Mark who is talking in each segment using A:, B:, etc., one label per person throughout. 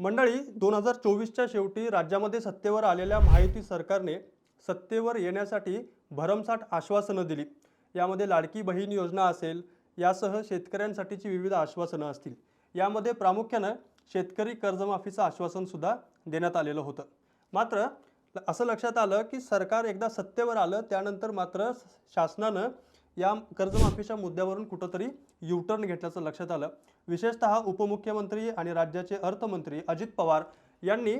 A: मंडळी दोन हजार चोवीसच्या शेवटी राज्यामध्ये सत्तेवर आलेल्या महायुती सरकारने सत्तेवर येण्यासाठी भरमसाठ आश्वासनं दिली. यामध्ये लाडकी बहीण योजना असेल यासह शेतकऱ्यांसाठीची विविध आश्वासनं असतील. यामध्ये प्रामुख्यानं शेतकरी कर्जमाफीचं आश्वासनसुद्धा देण्यात आलेलं होतं. मात्र असं लक्षात आलं की सरकार एकदा सत्तेवर आलं त्यानंतर मात्र शासनानं या कर्जमाफीच्या मुद्द्यावरून कुठंतरी युटर्न घेतल्याचं लक्षात आलं. विशेषतः उपमुख्यमंत्री आणि राज्याचे अर्थमंत्री अजित पवार यांनी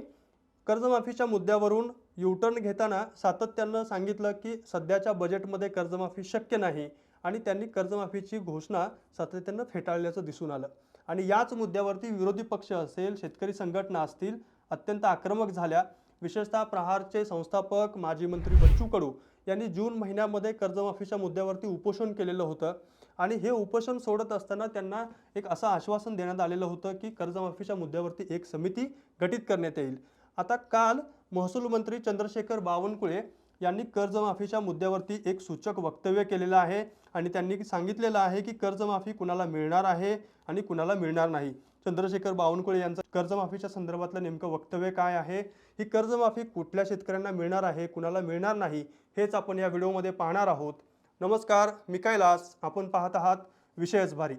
A: कर्जमाफीच्या मुद्द्यावरून युटर्न घेताना सातत्यानं सांगितलं की सध्याच्या बजेटमध्ये कर्जमाफी शक्य नाही आणि त्यांनी कर्जमाफीची घोषणा सातत्यानं फेटाळल्याचं दिसून आलं. आणि याच मुद्द्यावरती विरोधी पक्ष असेल शेतकरी संघटना असतील अत्यंत आक्रमक झाल्या. विशेषतः प्रहारचे संस्थापक माजी मंत्री बच्चू कडू यांनी जून महिन्यामध्ये कर्जमाफीच्या मुद्द्यावरती उपोषण केलेलं होतं. आणि हे उपोषण सोडत असताना त्यांना एक असं आश्वासन देण्यात आलेलं होतं की कर्जमाफीच्या मुद्द्यावरती एक समिती गठीत करण्यात येईल. आता काल महसूल मंत्री चंद्रशेखर बावनकुळे यांनी कर्जमाफीच्या मुद्द्यावरती एक सूचक वक्तव्य केलेलं आहे. आणि त्यांनी सांगितलेलं आहे की कर्जमाफी कुणाला मिळणार आहे आणि कुणाला मिळणार नाही. चंद्रशेखर बावनकुळे यांचं कर्जमाफीच्या संदर्भातलं नेमकं वक्तव्य काय आहे? ही कर्जमाफी कुठल्या शेतकऱ्यांना मिळणार आहे? कुणाला मिळणार नाही? हेच आपण या व्हिडिओमध्ये पाहणार आहोत. नमस्कार मी कैलास. आपण पाहत आहात विषयच भारी.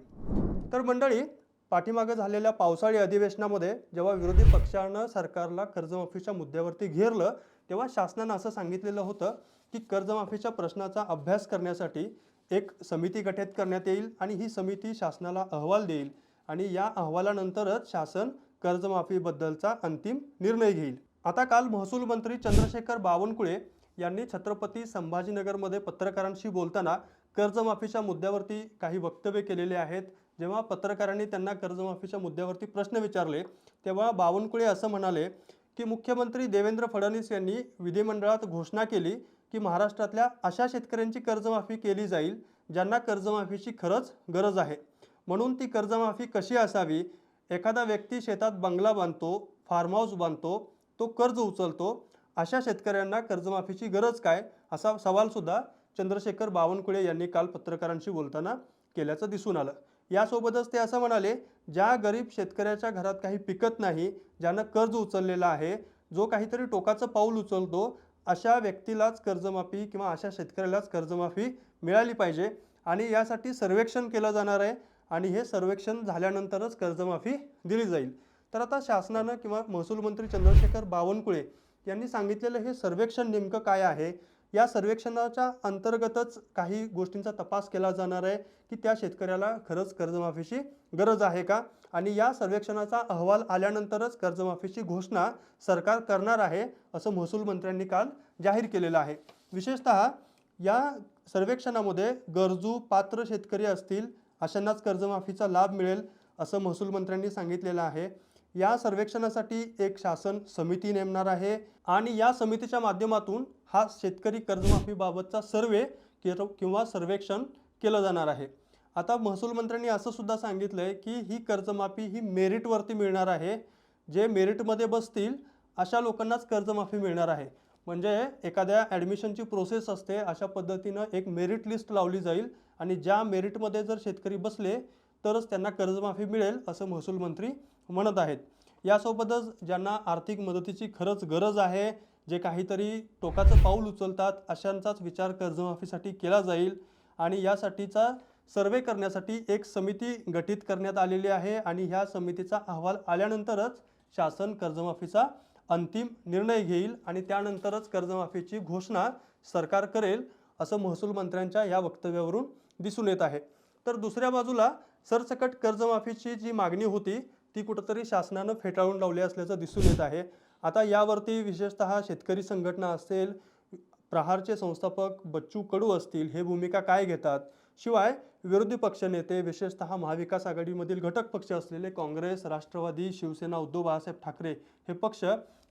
A: तर मंडळी पाठीमागे झालेल्या पावसाळी अधिवेशनामध्ये जेव्हा विरोधी पक्षानं सरकारला कर्जमाफीच्या मुद्द्यावरती घेरलं तेव्हा शासनानं असं सांगितलेलं होतं की कर्जमाफीच्या प्रश्नाचा अभ्यास करण्यासाठी एक समिती गठीत करण्यात येईल आणि ही समिती शासनाला अहवाल देईल. आणि या अहवालानंतरच शासन कर्जमाफीबद्दलचा अंतिम निर्णय घेईल. आता काल महसूल मंत्री चंद्रशेखर बावनकुळे यांनी छत्रपती संभाजीनगरमध्ये पत्रकारांशी बोलताना कर्जमाफीच्या मुद्द्यावरती काही वक्तव्य केलेले आहेत. जेव्हा पत्रकारांनी त्यांना कर्जमाफीच्या मुद्द्यावरती प्रश्न विचारले तेव्हा बावनकुळे असं म्हणाले की मुख्यमंत्री देवेंद्र फडणवीस यांनी विधिमंडळात घोषणा केली की महाराष्ट्रातल्या अशा शेतकऱ्यांची कर्जमाफी केली जाईल ज्यांना कर्जमाफीची खरंच गरज आहे. म्हणून ती कर्जमाफी कशी असावी? एखादा व्यक्ती शेतात बंगला बांधतो फार्म हाऊस बांधतो तो कर्ज उचलतो अशा शेतकऱ्यांना कर्जमाफीची गरज काय? असा सवालसुद्धा चंद्रशेखर बावनकुळे यांनी काल पत्रकारांशी बोलताना केल्याचं दिसून आलं. यासोबतच ते असं म्हणाले ज्या गरीब शेतकऱ्याच्या घरात काही पिकत नाही ज्यानं कर्ज उचललेलं आहे जो काहीतरी टोकाचं पाऊल उचलतो अशा व्यक्तीलाच कर्जमाफी किंवा अशा शेतकऱ्यालाच कर्जमाफी मिळाली पाहिजे आणि यासाठी सर्वेक्षण केलं जाणार आहे. आणि हे सर्वेक्षण झाल्यानंतरच कर्जमाफी दिली जाईल. तर आता शासनानं किंवा महसूल मंत्री चंद्रशेखर बावनकुळे यांनी सांगितलेलं हे सर्वेक्षण नेमकं काय आहे? या सर्वेक्षणाच्या अंतर्गतच काही गोष्टींचा तपास केला जाणार आहे की त्या शेतकऱ्याला खरंच कर्जमाफीची गरज आहे का? आणि या सर्वेक्षणाचा अहवाल आल्यानंतरच कर्जमाफीची घोषणा सरकार करणार आहे असं महसूल मंत्र्यांनी काल जाहीर केलेलं आहे. विशेषतः या सर्वेक्षणामध्ये गरजू पात्र शेतकरी असतील अशांनाच कर्जमाफीचा लाभ मिळेल असं महसूल मंत्र्यांनी सांगितलेलं आहे. या सर्वेक्षणासाठी एक शासन समिती नेमणार आहे आणि या समितीच्या माध्यमातून हा शेतकरी कर्जमाफीबाबतचा सर्वे किंवा सर्वेक्षण केलं जाणार आहे. आता महसूल मंत्र्यांनी असं सुद्धा सांगितलं आहे की ही कर्जमाफी ही मेरिटवरती मिळणार आहे. जे मेरिटमध्ये बसतील अशा लोकांनाच कर्जमाफी मिळणार आहे. म्हणजे एखाद्या ॲडमिशनची प्रोसेस असते अशा पद्धतीनं एक मेरिट लिस्ट लावली जाईल आणि ज्या मेरिटमध्ये जर शेतकरी बसले तरच त्यांना कर्जमाफी मिळेल असं महसूल मंत्री म्हणत आहेत. यासोबतच ज्यांना आर्थिक मदतीची खरंच गरज आहे जे काहीतरी टोकाचं पाऊल उचलतात अशांचाच विचार कर्जमाफीसाठी केला जाईल आणि यासाठीचा सर्वे करण्यासाठी एक समिती गठीत करण्यात आलेली आहे आणि ह्या समितीचा अहवाल आल्यानंतरच शासन कर्जमाफीचा अंतिम निर्णय घेईल आणि त्यानंतरच कर्जमाफीची घोषणा सरकार करेल असं महसूल मंत्र्यांच्या या वक्तव्यावरून दिसून येत आहे. तर दुसऱ्या बाजूला सरसकट कर्जमाफीची जी मागणी होती ती कुठंतरी शासनानं फेटाळून लावली असल्याचं दिसून येत आहे. आता यावरती विशेषतः शेतकरी संघटना असेल प्रहारचे संस्थापक बच्चू कडू असतील हे भूमिका काय घेतात? शिवाय विरोधी पक्षनेते विशेषतः महाविकास आघाडीमधील घटक पक्ष असलेले काँग्रेस राष्ट्रवादी शिवसेना उद्धव बाळासाहेब ठाकरे हे पक्ष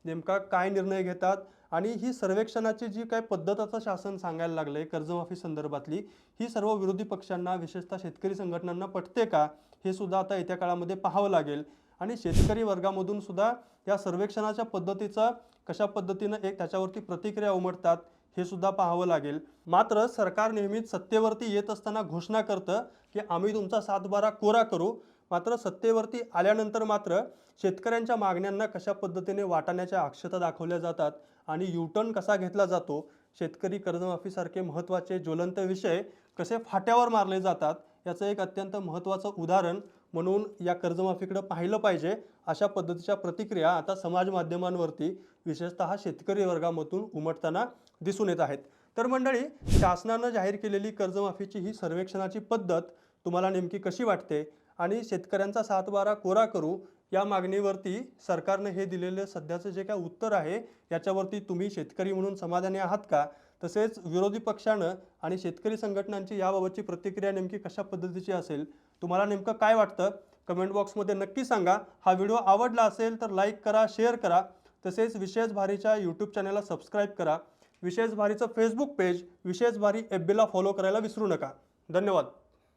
A: नेमका काय निर्णय घेतात? आणि ही सर्वेक्षणाची जी काय पद्धत आता शासन सांगायला लागलंय कर्जमाफी संदर्भातली ही सर्व विरोधी पक्षांना विशेषतः शेतकरी संघटनांना पटते का? हे सुद्धा आता येत्या काळामध्ये पाहावं लागेल. आणि शेतकरी वर्गामधून सुद्धा या सर्वेक्षणाच्या पद्धतीचा कशा पद्धतीनं एक त्याच्यावरती प्रतिक्रिया उमटतात हे सुद्धा पाहावं लागेल. मात्र सरकार नेहमीच सत्तेवरती येत असताना घोषणा करतं की आम्ही तुमचा सातबारा कोरा करू. मात्र सत्तेवरती आल्यानंतर मात्र शेतकऱ्यांच्या मागण्यांना कशा पद्धतीने वाटाण्याच्या अक्षता दाखवल्या जातात आणि युटर्न कसा घेतला जातो शेतकरी कर्जमाफीसारखे महत्त्वाचे ज्वलंत विषय कसे फाट्यावर मारले जातात याचं एक अत्यंत महत्त्वाचं उदाहरण म्हणून या कर्जमाफीकडे पाहिलं पाहिजे अशा पद्धतीच्या प्रतिक्रिया आता समाज माध्यमांवरती विशेषतः शेतकरी वर्गामधून उमटताना दिसून येत आहेत. तर मंडळी शासनानं जाहीर केलेली कर्जमाफीची ही सर्वेक्षणाची पद्धत तुम्हाला नेमकी कशी वाटते? आणि शेतकऱ्यांचा सातबारा कोरा करू या मागणीवरती सरकारनं हे दिलेलं सध्याचं जे काय उत्तर आहे याच्यावरती तुम्ही शेतकरी म्हणून समाधानी आहात का? तसेच विरोधी पक्षानं आणि शेतकरी संघटनांची याबाबतची प्रतिक्रिया नेमकी कशा पद्धतीची असेल तुम्हाला नेमकं काय वाटतं? कमेंट बॉक्समध्ये नक्की सांगा. हा व्हिडिओ आवडला असेल तर लाईक करा शेअर करा. तसेच विशेष भारीच्या यूट्यूब चॅनलला सबस्क्राईब करा. विशेष भारीचं फेसबुक पेज विशेष भारी एफ बीला फॉलो करायला विसरू नका. धन्यवाद.